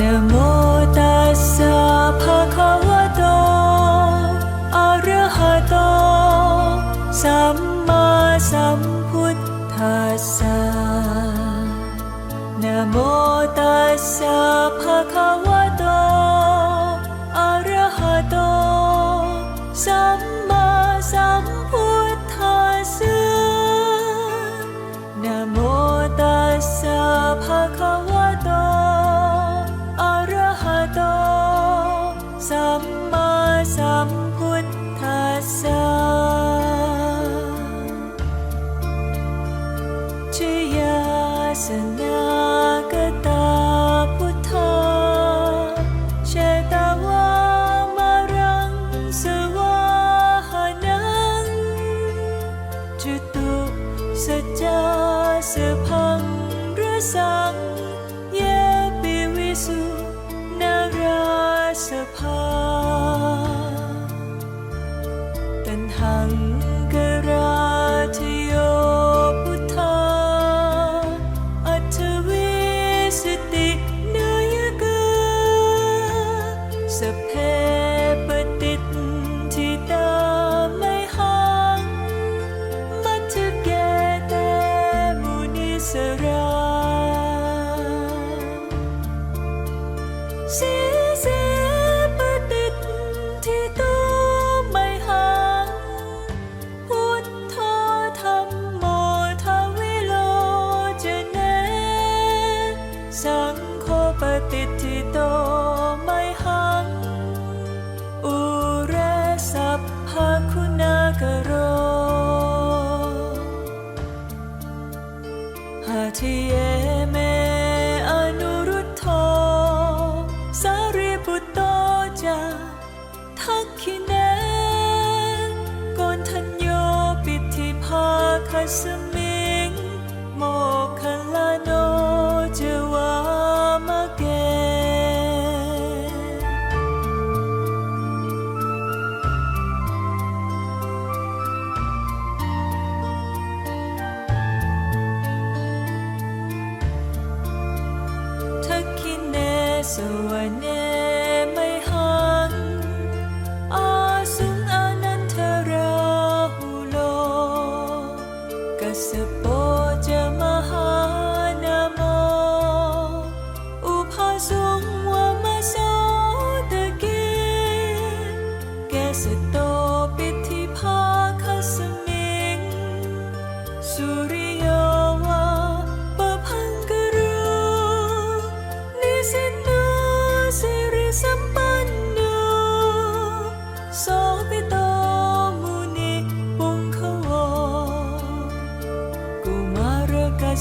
นะโมตัสสะภะคะวะ สังเยปิวิสุนาราสภาตันหังกราทโยพุทธาอัตวิสตินายกาสพเพปฏิทิตาไม่หังมัจเกเตมุนิสรา ฆปฏิทิโตไม่หัง อุเรสัพพคุณากโรหาทิเยเมอนุรุทโธสารีบุตโตจาทักขิเนกนทัญโยปิธิภาคัสมิงโม ส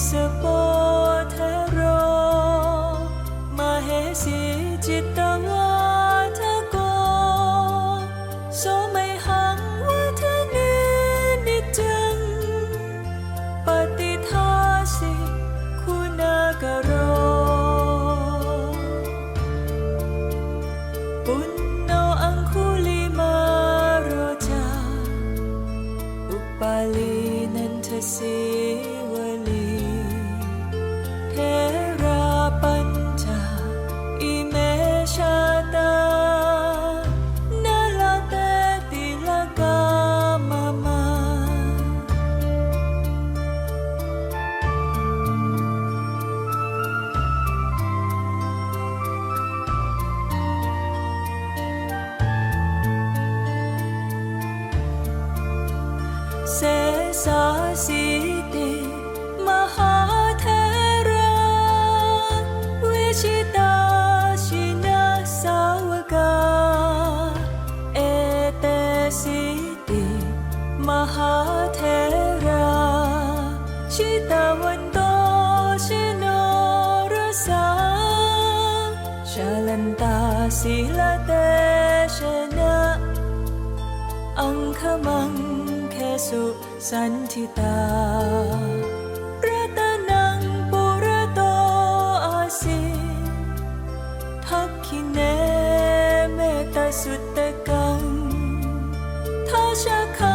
สโปเทโร มาเหสีจิตตวาทโก โสมัยหังวัฒเนนิจัง ปฏิทาสิคุณากโร ปุณโนอังคุลิมาโรจา อุปาลีนันทสีว สาสีติมหาเทระวิชิตาชินาสาวกา เอเตสิ อังคมังแคสุสันทิตารัตนังปุระโตอาสิทักขิเนเมตสุตตะกังทาชะคัง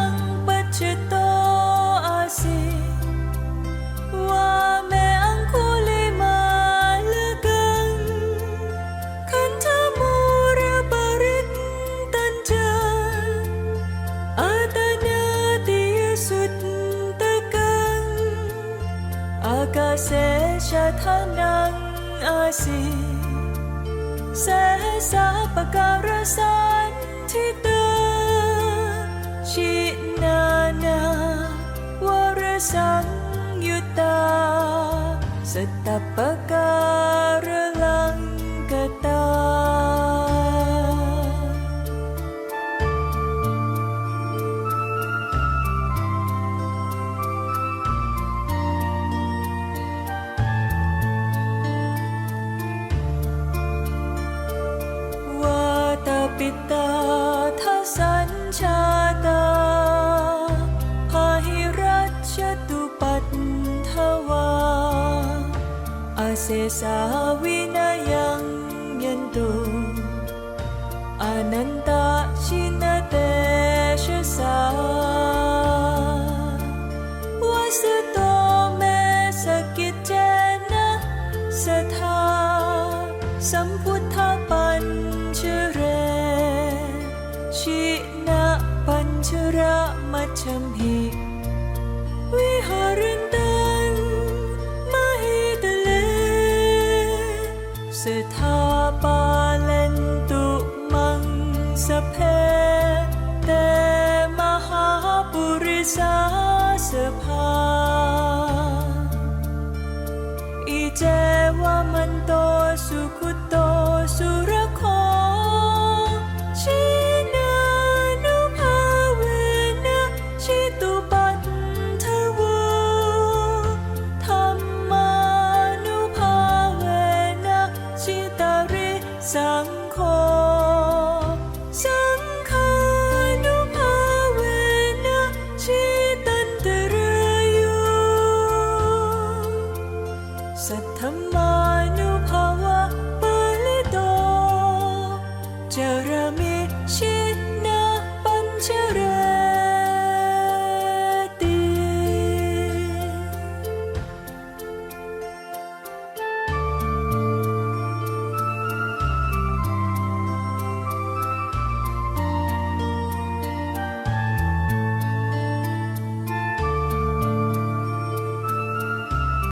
สีแสสาปการสันทิเตชินานาวรสังยุตาสตปการ ปิตาทัสสัญชาตาพาหิรัชตุปัตถวาอาเสสาวินายังยันตุอนันตาชินเตชะสาวาสโตเมสกิจเจนะสทาสัมพุทธปัญชเร ชินะปัญชระมัชมหิวิหารันตังมหิตเลสถาปาานุภาวะปาลิโตเจร